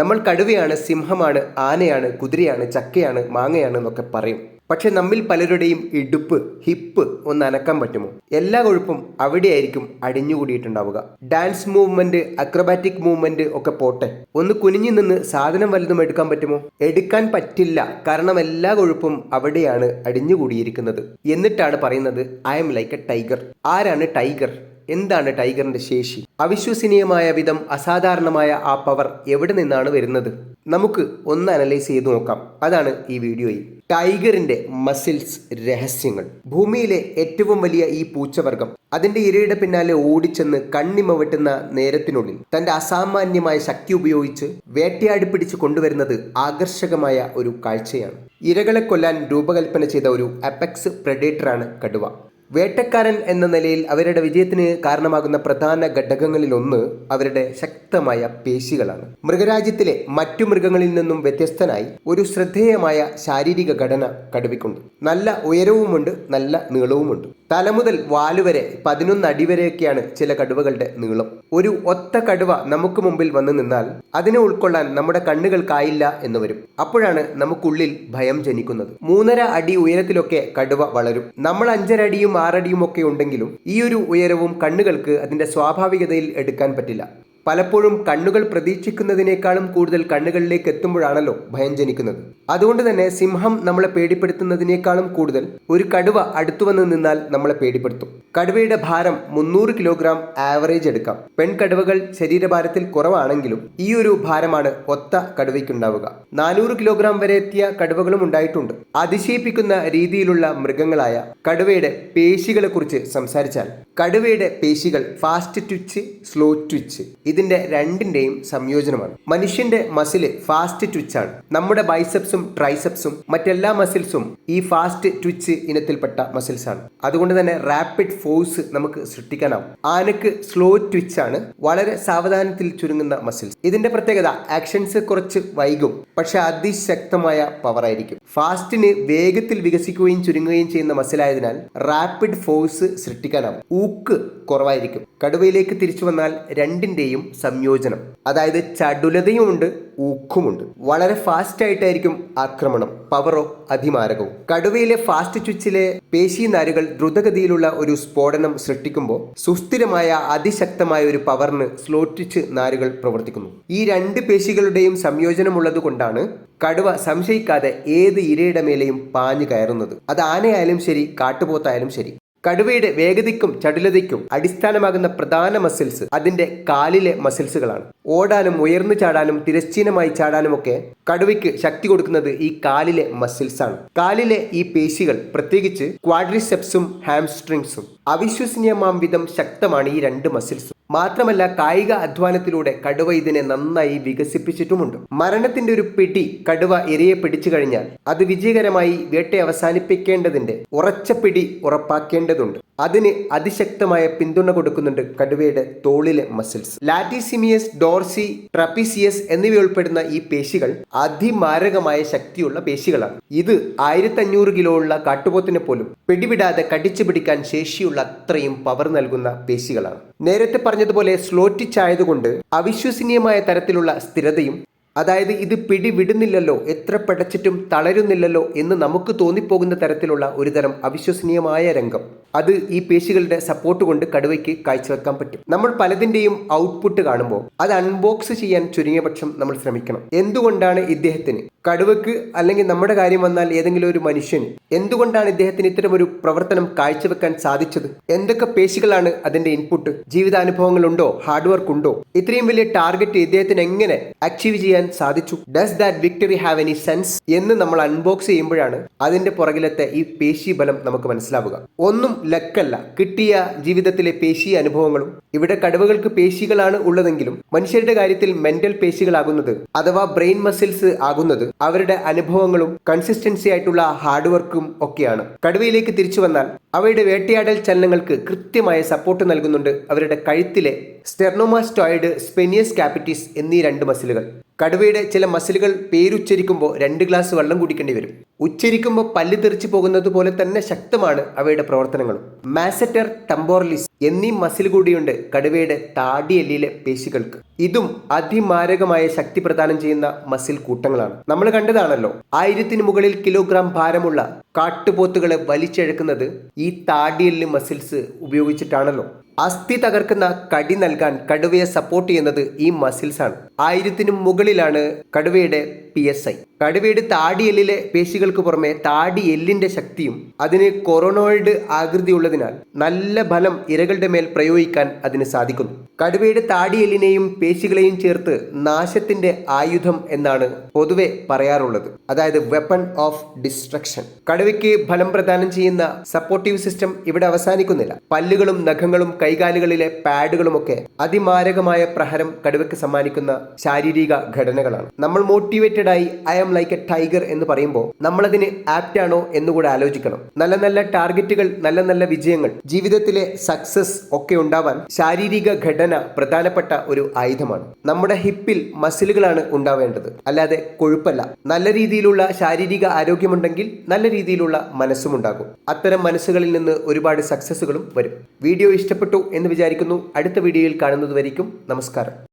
നമ്മൾ കടുവയാണ് സിംഹമാണ് ആനയാണ് കുതിരയാണ് ചക്കയാണ് മാങ്ങയാണ് എന്നൊക്കെ പറയും. പക്ഷെ നമ്മിൽ പലരുടെയും ഇടുപ്പ് ഹിപ്പ് ഒന്ന് അനക്കാൻ പറ്റുമോ? എല്ലാ കൊഴുപ്പും അവിടെയായിരിക്കും അടിഞ്ഞുകൂടിയിട്ടുണ്ടാവുക. ഡാൻസ് മൂവ്മെന്റ് അക്രബാറ്റിക് മൂവ്മെന്റ് ഒക്കെ പോട്ടെ. ഒന്ന് കുനിഞ്ഞു നിന്ന് സാധനം വലുതും എടുക്കാൻ പറ്റുമോ? എടുക്കാൻ പറ്റില്ല. കാരണം എല്ലാ കൊഴുപ്പും അവിടെയാണ് അടിഞ്ഞുകൂടിയിരിക്കുന്നത്. എന്നിട്ടാണ് പറയുന്നത് I'm like a tiger ആരാണ് ടൈഗർ? എന്താണ് ടൈഗറിന്റെ ശേഷി? അവിശ്വസനീയമായ വിധം അസാധാരണമായ ആ പവർ എവിടെ നിന്നാണ് വരുന്നത്? നമുക്ക് ഒന്ന് അനലൈസ് ചെയ്ത് നോക്കാം. അതാണ് ഈ വീഡിയോയിൽ. ടൈഗറിന്റെ മസിൽസ് രഹസ്യങ്ങൾ. ഭൂമിയിലെ ഏറ്റവും വലിയ ഈ പൂച്ചവർഗം അതിന്റെ ഇരയുടെ പിന്നാലെ ഓടിച്ചെന്ന് കണ്ണിമവെട്ടുന്ന നേരത്തിനുള്ളിൽ തന്റെ അസാമാന്യമായ ശക്തി ഉപയോഗിച്ച് വേട്ടയാടി പിടിച്ച് കൊണ്ടുവരുന്നത് ആകർഷകമായ ഒരു കാഴ്ചയാണ്. ഇരകളെ കൊല്ലാൻ രൂപകൽപ്പന ചെയ്ത ഒരു അപെക്സ് പ്രഡേറ്ററാണ് കടുവ. വേട്ടക്കാരൻ എന്ന നിലയിൽ അവരുടെ വിജയത്തിന് കാരണമാകുന്ന പ്രധാന ഘടകങ്ങളിലൊന്ന് അവരുടെ ശക്തമായ പേശികളാണ്. മൃഗരാജ്യത്തിലെ മറ്റു മൃഗങ്ങളിൽ നിന്നും വ്യത്യസ്തനായി ഒരു ശ്രദ്ധേയമായ ശാരീരിക ഘടന കടുവയ്ക്കുണ്ട് നല്ല ഉയരവുമുണ്ട് നല്ല നീളവുമുണ്ട്. തല മുതൽ വാലുവരെ പതിനൊന്ന് അടി വരെയൊക്കെയാണ് ചില കടുവകളുടെ നീളം. ഒരു ഒത്ത കടുവ നമുക്ക് മുമ്പിൽ വന്നു നിന്നാൽ അതിനെ ഉൾക്കൊള്ളാൻ നമ്മുടെ കണ്ണുകൾക്കായില്ല എന്ന് വരും. അപ്പോഴാണ് നമുക്കുള്ളിൽ ഭയം ജനിക്കുന്നത്. മൂന്നര അടി ഉയരത്തിലൊക്കെ കടുവ വളരും. നമ്മൾ അഞ്ചര അടിയും ആറടിയും ഒക്കെ ഉണ്ടെങ്കിലും ഈ ഒരു ഉയരവും കണ്ണുകൾക്ക് അതിന്റെ സ്വാഭാവികതയിൽ എടുക്കാൻ പറ്റില്ല. പലപ്പോഴും കണ്ണുകൾ പ്രതീക്ഷിക്കുന്നതിനേക്കാളും കൂടുതൽ കണ്ണുകളിലേക്ക് എത്തുമ്പോഴാണല്ലോ ഭയം ജനിക്കുന്നത്. അതുകൊണ്ട് തന്നെ സിംഹം നമ്മളെ പേടിപ്പെടുത്തുന്നതിനേക്കാളും കൂടുതൽ ഒരു കടുവ അടുത്തു വന്ന് നിന്നാൽ നമ്മളെ പേടിപ്പെടുത്തും. കടുവയുടെ ഭാരം മുന്നൂറ് കിലോഗ്രാം ആവറേജ് എടുക്കാം. പെൺകടുവകൾ ശരീരഭാരത്തിൽ കുറവാണെങ്കിലും ഈ ഒരു ഭാരമാണ് ഒത്ത കടുവയ്ക്കുണ്ടാവുക. നാനൂറ് കിലോഗ്രാം വരെ എത്തിയ കടുവകളും ഉണ്ടായിട്ടുണ്ട്. അതിശയിപ്പിക്കുന്ന രീതിയിലുള്ള മൃഗങ്ങളായ കടുവയുടെ പേശികളെ കുറിച്ച് സംസാരിച്ചാൽ കടുവയുടെ പേശികൾ ഫാസ്റ്റ് ട്വിച്ച് സ്ലോ ട്വിച്ച് ഇതിന്റെ രണ്ടിന്റെയും സംയോജനമാണ്. മനുഷ്യന്റെ മസിൽ ഫാസ്റ്റ് ട്വിച്ച് ആണ്. നമ്മുടെ ബൈസെപ്സും ട്രൈസെപ്സും മറ്റെല്ലാ മസിൽസും ഈ ഫാസ്റ്റ് ട്വിച്ച് ഇനത്തിൽപ്പെട്ട മസിൽസ് ആണ്. അതുകൊണ്ട് തന്നെ റാപ്പിഡ് ഫോഴ്സ് നമുക്ക് സൃഷ്ടിക്കാനാവും. ആനക്ക് സ്ലോ ട്വിച്ച് ആണ്. വളരെ സാവധാനത്തിൽ ചുരുങ്ങുന്ന മസിൽസ് ഇതിന്റെ പ്രത്യേകത ആക്ഷൻസ് കുറച്ച് വൈകും പക്ഷെ അതിശക്തമായ പവർ ആയിരിക്കും. ഫാസ്റ്റിന് വേഗത്തിൽ വികസിക്കുകയും ചുരുങ്ങുകയും ചെയ്യുന്ന മസിലായതിനാൽ റാപ്പിഡ് ഫോഴ്സ് സൃഷ്ടിക്കാനാവും. ഊക്ക് കുറവായിരിക്കും. കടുവയിലേക്ക് തിരിച്ചു വന്നാൽ രണ്ടിന്റെയും സംയോജനം. അതായത് ചടുലതയുമുണ്ട് ഊക്കുമുണ്ട്. വളരെ ഫാസ്റ്റ് ആയിട്ടായിരിക്കും ആക്രമണം പവറോ അതിമാരകവും. കടുവയിലെ ഫാസ്റ്റ് ചുച്ചിലെ പേശി നാരുകൾ ദ്രുതഗതിയിലുള്ള ഒരു സ്ഫോടനം സൃഷ്ടിക്കുമ്പോൾ സുസ്ഥിരമായ അതിശക്തമായ ഒരു പവറിന് സ്ലോട്ടിച്ച് നാരുകൾ പ്രവർത്തിക്കുന്നു. ഈ രണ്ട് പേശികളുടെയും സംയോജനമുള്ളത് കൊണ്ടാണ് കടുവ സംശയിക്കാതെ ഏത് ഇരയുടെ മേലെയും പാഞ്ഞു കയറുന്നത്. അത് ആനയായാലും ശരി കാട്ടുപോത്തായാലും ശരി. കടുവയുടെ വേഗതയ്ക്കും ചടുലതയ്ക്കും അടിസ്ഥാനമാകുന്ന പ്രധാന മസിൽസ് അതിന്റെ കാലിലെ മസിൽസുകളാണ് ഓടാനും ഉയർന്നു ചാടാനും തിരശ്ചീനമായി ചാടാനുമൊക്കെ കടുവയ്ക്ക് ശക്തി കൊടുക്കുന്നത് ഈ കാലിലെ മസിൽസ് ആണ്. കാലിലെ ഈ പേശികൾ പ്രത്യേകിച്ച് ക്വാഡ്രിസെപ്സും ഹാംസ്ട്രിങ്സും അവിശ്വസനീയമാം വിധം ശക്തമാണ് ഈ രണ്ട് മസിൽസും മാത്രമല്ല കായിക അധ്വാനത്തിലൂടെ കടുവ ഇതിനെ നന്നായി വികസിപ്പിച്ചിട്ടുമുണ്ട്. മരണത്തിന്റെ ഒരു പിടി കടുവ ഇരയെ പിടിച്ചു കഴിഞ്ഞാൽ അത് വിജയകരമായി വേട്ട അവസാനിപ്പിക്കേണ്ടതിന്റെ ഉറച്ച പിടി ഉറപ്പാക്കേണ്ടതുണ്ട്. അതിന് അതിശക്തമായ പിന്തുണ കൊടുക്കുന്നുണ്ട് കടുവയുടെ തോളിലെ മസിൽസ് ലാറ്റിസിമിയസ് ഡോർസി ട്രപ്പിസിയസ് എന്നിവയുൾപ്പെടുന്ന ഈ പേശികൾ അതിമാരകമായ ശക്തിയുള്ള പേശികളാണ്. ഇത് ആയിരത്തി അഞ്ഞൂറ് കിലോ ഉള്ള കാട്ടുപോത്തിനെ പോലും പിടിവിടാതെ കടിച്ചു പിടിക്കാൻ ശേഷിയുള്ള അത്രയും പവർ നൽകുന്ന പേശികളാണ്. നേരത്തെ പറഞ്ഞതുപോലെ സ്ലോറ്റിച്ചായതുകൊണ്ട് അവിശ്വസനീയമായ തരത്തിലുള്ള സ്ഥിരതയും അതായത് ഇത് പിടിവിടുന്നില്ലല്ലോ എത്ര പടച്ചിട്ടും തളരുന്നില്ലല്ലോ എന്ന് നമുക്ക് തോന്നിപ്പോകുന്ന തരത്തിലുള്ള ഒരുതരം അവിശ്വസനീയമായ രംഗം. അത് ഈ പേശികളുടെ സപ്പോർട്ട് കൊണ്ട് കടുവയ്ക്ക് കാഴ്ചവെക്കാൻ പറ്റും. നമ്മൾ പലതിന്റെയും ഔട്ട്പുട്ട് കാണുമ്പോൾ അത് അൺബോക്സ് ചെയ്യാൻ ചുരുങ്ങിയ പക്ഷം നമ്മൾ ശ്രമിക്കണം. എന്തുകൊണ്ടാണ് ഇദ്ദേഹത്തിന്? കടുവയ്ക്ക് അല്ലെങ്കിൽ നമ്മുടെ കാര്യം വന്നാൽ ഏതെങ്കിലും ഒരു മനുഷ്യന് എന്തുകൊണ്ടാണ് ഇദ്ദേഹത്തിന് ഇത്തരം ഒരു പ്രവർത്തനം കാഴ്ചവെക്കാൻ സാധിച്ചത്? എന്തൊക്കെ പേശികളാണ് അതിന്റെ ഇൻപുട്ട് ജീവിതാനുഭവങ്ങളുണ്ടോ? ഹാർഡ് വർക്ക് ഉണ്ടോ? ഇത്രയും വലിയ ടാർഗറ്റ് ഇദ്ദേഹത്തിന് എങ്ങനെ അച്ചീവ് ചെയ്യാൻ സാധിച്ചു? Does that victory have any sense എന്ന് നമ്മൾ അൺബോക്സ് ചെയ്യുമ്പോഴാണ് അതിന്റെ പുറകിലത്തെ ഈ പേശി ബലം നമുക്ക് മനസ്സിലാവുക. ഒന്നും ലക്കല്ല. കിട്ടിയ ജീവിതത്തിലെ പേശി അനുഭവങ്ങളും ഇവിടെ കടുവകൾക്ക് പേശികളാണ് ഉള്ളതെങ്കിലും മനുഷ്യരുടെ കാര്യത്തിൽ മെന്റൽ പേശികളാകുന്നത് അഥവാ ബ്രെയിൻ മസിൽസ് ആകുന്നത് അവരുടെ അനുഭവങ്ങളും കൺസിസ്റ്റൻസി ആയിട്ടുള്ള ഹാർഡ് വർക്കും ഒക്കെയാണ്. കടുവയിലേക്ക് തിരിച്ചു വന്നാൽ അവയുടെ വേട്ടയാടൽ ചലനങ്ങൾക്ക് കൃത്യമായ സപ്പോർട്ട് നൽകുന്നുണ്ട്. അവരുടെ കഴുത്തിലെ സ്റ്റെർണോമാസ്റ്റോയിഡ് സ്പെനിയസ് കാപ്പിറ്റീസ് എന്നീ രണ്ട് മസിലുകൾ. കടുവയുടെ ചില മസിലുകൾ പേരുച്ചരിക്കുമ്പോൾ രണ്ട് ഗ്ലാസ് വെള്ളം കുടിക്കേണ്ടി വരും. ഉച്ചരിക്കുമ്പോൾ പല്ല് തെറിച്ചു പോകുന്നത് പോലെ തന്നെ ശക്തമാണ് അവയുടെ പ്രവർത്തനങ്ങളും. മാസറ്റർ ടംബോർലിസ് എന്നീ മസിൽ കൂടിയുണ്ട് കടുവയുടെ താടിയല്ലിയിലെ പേശികൾക്ക്. ഇതും അതിമാരകമായ ശക്തി പ്രദാനം ചെയ്യുന്ന മസിൽ കൂട്ടങ്ങളാണ്. നമ്മൾ കണ്ടതാണല്ലോ ആയിരത്തിന് മുകളിൽ കിലോഗ്രാം ഭാരമുള്ള കാട്ടുപോത്തുകളെ വലിച്ചെഴുക്കുന്നത് ഈ താടിയെല്ല് മസിൽസ് ഉപയോഗിച്ചിട്ടാണല്ലോ. അസ്ഥി തകർക്കുന്ന കടി നൽകാൻ കടുവയെ സപ്പോർട്ട് ചെയ്യുന്നത് ഈ മസിൽസ് ആണ്. ആയിരത്തിനും മുകളിലാണ് കടുവയുടെ പി എസ് ഐ കടുവയുടെ താടിയെല്ലിലെ പേശികൾക്ക് പുറമെ താടി എല്ലിന്റെ ശക്തിയും അതിന് കൊറോണോയിഡ് ആകൃതിയുള്ളതിനാൽ നല്ല ബലം ഇരകളുടെ മേൽ പ്രയോഗിക്കാൻ അതിന് സാധിക്കുന്നു. കടുവയുടെ താടിയെല്ലിനെയും പേശികളെയും ചേർത്ത് നാശത്തിന്റെ ആയുധം എന്നാണ് പൊതുവെ പറയാറുള്ളത്. അതായത് വെപ്പൺ ഓഫ് ഡിസ്ട്രക്ഷൻ കടുവയ്ക്ക് ഫലം പ്രദാനം ചെയ്യുന്ന സപ്പോർട്ടീവ് സിസ്റ്റം ഇവിടെ അവസാനിക്കുന്നില്ല. പല്ലുകളും നഖങ്ങളും കൈകാലുകളിലെ പാഡുകളുമൊക്കെ അതിമാരകമായ പ്രഹരം കടുവയ്ക്ക് സമ്മാനിക്കുന്ന ശാരീരിക ഘടനകളാണ്. നമ്മൾ മോട്ടിവേറ്റഡ് ആയി I am like a tiger എന്ന് പറയുമ്പോൾ നമ്മളതിന് ആപ്റ്റ് ആണോ എന്നുകൂടെ ആലോചിക്കണം. നല്ല നല്ല ടാർഗറ്റുകൾ നല്ല നല്ല വിജയങ്ങൾ ജീവിതത്തിലെ സക്സസ് ഒക്കെ ഉണ്ടാവാൻ ശാരീരിക ഘടന പ്രധാനപ്പെട്ട ഒരു ആയുധമാണ്. നമ്മുടെ ഹിപ്പിൽ മസിലുകളാണ് ഉണ്ടാവേണ്ടത്. അല്ലാതെ കൊഴുപ്പല്ല. നല്ല രീതിയിലുള്ള ശാരീരിക ആരോഗ്യമുണ്ടെങ്കിൽ നല്ല രീതിയിലുള്ള മനസ്സും ഉണ്ടാകും. അത്തരം മനസ്സുകളിൽ നിന്ന് ഒരുപാട് സക്സസ്സുകളും വരും. വീഡിയോ ഇഷ്ടപ്പെട്ടു എന്ന് വിചാരിക്കുന്നു. അടുത്ത വീഡിയോയിൽ കാണുന്നത് വരയ്ക്കും നമസ്കാരം.